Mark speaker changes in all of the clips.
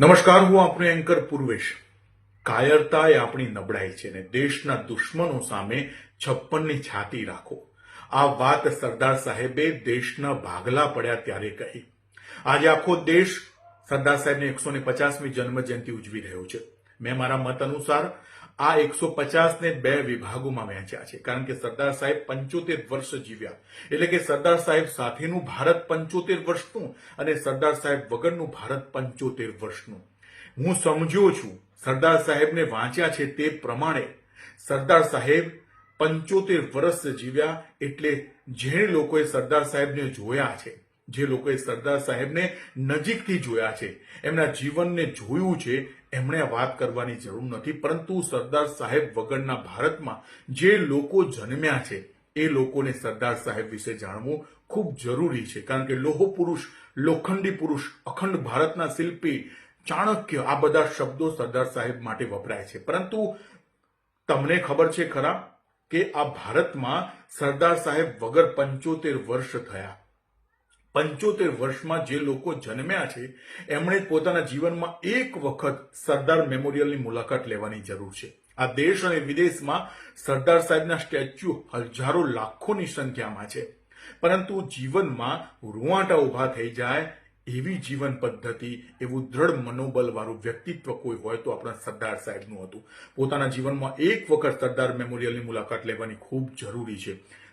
Speaker 1: નમસ્કાર, હું આપણો એન્કર પૂર્વેશ. કાયરતા એ આપણી નબળાઈ છે ને દેશના દુશ્મનો સામે છપ્પનની છાતી રાખો. આ વાત સરદાર સાહેબે દેશના ભાગલા પડ્યા ત્યારે કહી. આજે આખો દેશ સરદાર સાહેબની એકસો ને પચાસમી જન્મ જયંતિ ઉજવી રહ્યો છે. મેં મારા મત અનુસાર આ એકસો પચાસ ને બે વિભાગોમાં વહેંચ્યા છે. કારણ કે સરદાર સાહેબ પંચોતેર વર્ષ જીવ્યા. એટલે કે સરદાર સાહેબ સાથેનું ભારત પંચોતેર વર્ષનું અને સરદાર સાહેબ વગરનું ભારત પંચોતેર વર્ષનું. હું સમજ્યો છું, સરદાર સાહેબને વાંચ્યા છે તે પ્રમાણે સરદાર સાહેબ પંચોતેર વર્ષ જીવ્યા એટલે જે લોકોએ સરદાર સાહેબને જોયા છે, જે લોકોએ સરદાર સાહેબને નજીકથી જોયા છે, એમના જીવનને જોયું છે એમણે વાત કરવાની જરૂર નથી, પરંતુ સરદાર સાહેબ વગરના ભારતમાં જે લોકો જન્મ્યા છે, એ લોકોને સરદાર સાહેબ વિશે જાણવું ખૂબ જરૂરી છે. કારણ કે લોહ પુરુષ, લોખંડી પુરુષ, અખંડ ભારતના શિલ્પી, ચાણક્ય, આ બધા શબ્દો સરદાર સાહેબ માટે વપરાય છે. પરંતુ તમને ખબર છે ખરા કે આ ભારતમાં સરદાર સાહેબ વગર પંચોતેર વર્ષ થયા. પંચોતેર વર્ષમાં જે લોકો જન્મ્યા છે, એમણે પોતાના જીવનમાં એક વખત સરદાર મેમોરિયલની મુલાકાત લેવાની જરૂર છે. આ દેશ અને વિદેશમાં સરદાર સાહેબના સ્ટેચ્યુ હજારો લાખોની સંખ્યામાં છે. પરંતુ જીવનમાં રૂવાટા ઊભા થઈ જાય એવી જીવન પદ્ધતિ, એવું દ્રઢ મનોબળ વાળું વ્યક્તિત્વ કોઈ હોય તો આપણા સરદાર સાહેબનું હતું. પોતાના જીવનમાં એક વખત સરદાર મેમોરિયલની મુલાકાત લેવાની ખૂબ જરૂરી છે.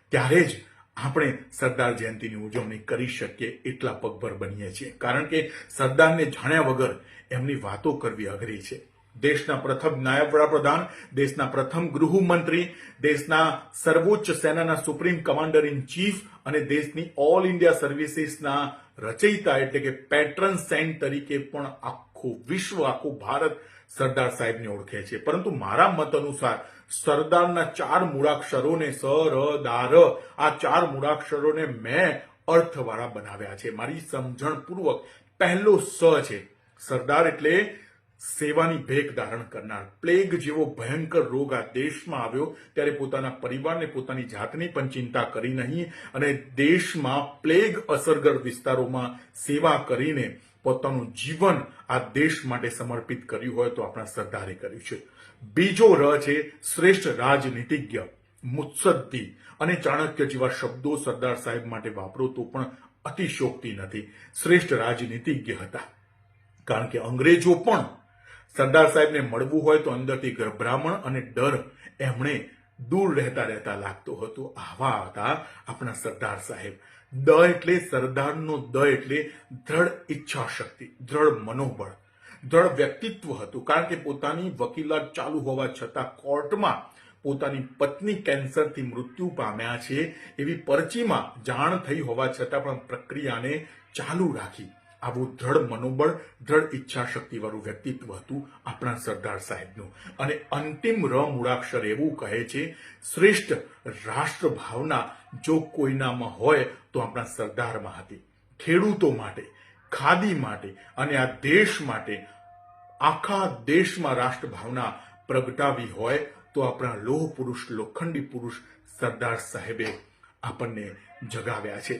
Speaker 1: ત્યારે જ આપણે સરદાર જયંતિની ઉજવણી કરી શકીએ એટલા પગભર બનીએ છીએ. કારણ કે સરદારને જાણ્યા વગર એમની વાતો કરવી અઘરી છે. દેશના પ્રથમ નાયબ વડાપ્રધાન, દેશના પ્રથમ ગૃહમંત્રી, દેશના સર્વોચ્ચ સેનાના સુપ્રીમ કમાન્ડર ઇન ચીફ અને દેશની ઓલ ઇન્ડિયા સર્વિસીસના રચયિતા એટલે કે પેટ્રન સેન્ટ તરીકે પણ આખું વિશ્વ, આખું ભારત સરદાર સાહેબને ઓળખે છે. પરંતુ મારા મત અનુસાર સરદારના ચાર મૂળાક્ષરોને સ ર દા ર આ ચાર મૂળાક્ષરોને મેં અર્થવાળા બનાવ્યા છે. મારી સમજણપૂર્વક પહેલો સ છે. સરદાર એટલે સેવાની ભેખ ધારણ કરનાર. પ્લેગ જેવો ભયંકર રોગ આ દેશમાં આવ્યો ત્યારે પોતાના પરિવારને પોતાની જાતની પણ ચિંતા કરી નહીં અને દેશમાં પ્લેગ અસરગ્રસ્ત વિસ્તારોમાં સેવા કરીને પોતાનું જીવન આ દેશ માટે સમર્પિત કર્યું હોય તો આપણા સરદારે કર્યું છે. બીજો ર છે શ્રેષ્ઠ રાજનીતિજ્ઞ, મુત્સદ્દી અને ચાણક્ય જેવા શબ્દો સરદાર સાહેબ માટે વાપરો તો પણ અતિશોક્તિ નથી. શ્રેષ્ઠ રાજનીતિજ્ઞ હતા. કારણ કે અંગ્રેજો પણ સરદાર સાહેબને મળવું હોય તો અંદરથી ગભરામણ અને ડર એમણે દૂર રહેતા રહેતા લાગતો હતો. આવા હતા આપણા સરદાર સાહેબ. દ એટલે સરદારનો દ એટલે દ્રઢ ઈચ્છા શક્તિ દ્રઢ મનોબળ, દ્રઢ વ્યક્તિત્વ હતું. કારણ કે પોતાની વકીલાત ચાલુ હોવા છતાં કોર્ટમાં પોતાની પત્ની કેન્સરથી મૃત્યુ પામ્યા છે એવી પરચીમાં જાણ થઈ હોવા છતાં પણ પ્રક્રિયાને ચાલુ રાખી. આવું દ્રઢ મનોબળ, દ્રઢ ઈચ્છા શક્તિ વાળું વ્યક્તિત્વ હતું આપણા સરદાર સાહેબનું. અને અંતિમ ર મૂળાક્ષર એવું કહે છે, શ્રેષ્ઠ રાષ્ટ્ર ભાવના જો કોઈનામાં હોય તો આપણા સરદારમાં હતી. ખેડૂતો માટે, ખાદી માટે અને આ દેશ માટે, આખા દેશમાં રાષ્ટ્ર ભાવના પ્રગટાવી હોય તો આપણા લોહ પુરુષ લોખંડી પુરુષ સરદાર સાહેબે આપણને જગાવ્યા છે.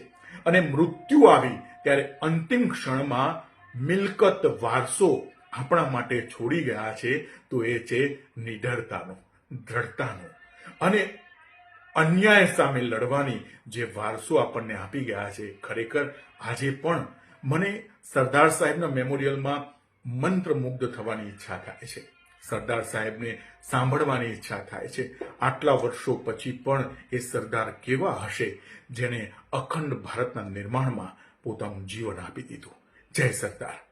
Speaker 1: અને મૃત્યુ આવી ત્યારે અંતિમ ક્ષણમાં મિલકત વારસો આપણા માટે છોડી ગયા છે, તો એ છે નિડરતાનો, દ્રઢતાનો. અને અન્યાય સામે લડવાની જે વારસો આપણને આપી ગયા છે, ખરેખર આજે પણ મને સરદાર સાહેબના મેમોરિયલમાં મંત્રમુગ્ધ થવાની ઈચ્છા થાય છે. સરદાર સાહેબને સાંભળવાની ઈચ્છા થાય છે. આટલા વર્ષો પછી પણ એ સરદાર કેવા હશે જેણે અખંડ ભારતના નિર્માણમાં પોતાનું જીવન આપી દીધું? જય સરદાર.